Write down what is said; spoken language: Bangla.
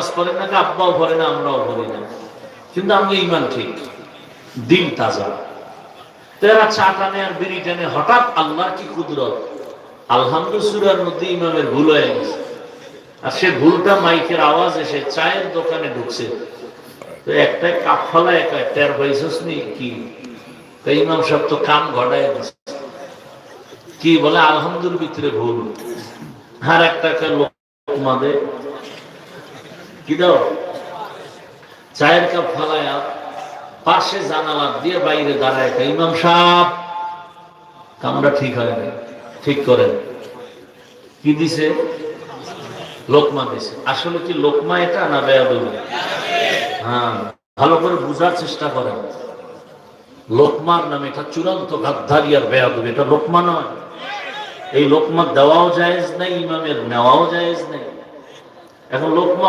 নামাজ পড়ে না আব্বাও পড়ে না, আমরাও পড়ি না। কিন্তু আমাকে ইমান ঠিক দিন তাজা। চা টানে আর বিড়ি টানে, হঠাৎ আল্লাহ কি কুদরত? আলহামদুসুরার মধ্যে ইমামের ভুল হয়ে গেছে। আর সে ভুলটা মাইকের আওয়াজ এসে চায়ের দোকানে ঢুকছে। তো একটা কাপ ফলা একা টের নি, কি? ইমাম সব তো কাম ঘটায়। কি বলে আলহামদুল ভিতরে ভুল। আর একটা লোক তোমাদের কি দাও? চায়ের কাপ ফালায়া পাশে জানালা দিয়ে বাইরে দাঁড়ায় ইমাম সাহেব, কামরা ঠিক হয় না ঠিক করেন। কি দিছে? লোকমা দিছে। আসলে কি লোকমা এটা না বেয়াদবি? হ্যাঁ ভালো করে বুঝার চেষ্টা করেন। লোকমার নামে এটা চূড়ান্ত গাদ্দারি আর বেয়াদবি, এটা লোকমা নয়। এই লোকমা দেওয়াও জায়েজ নাই, ইমামের নেওয়াও জায়েজ নাই। এখন লোকমা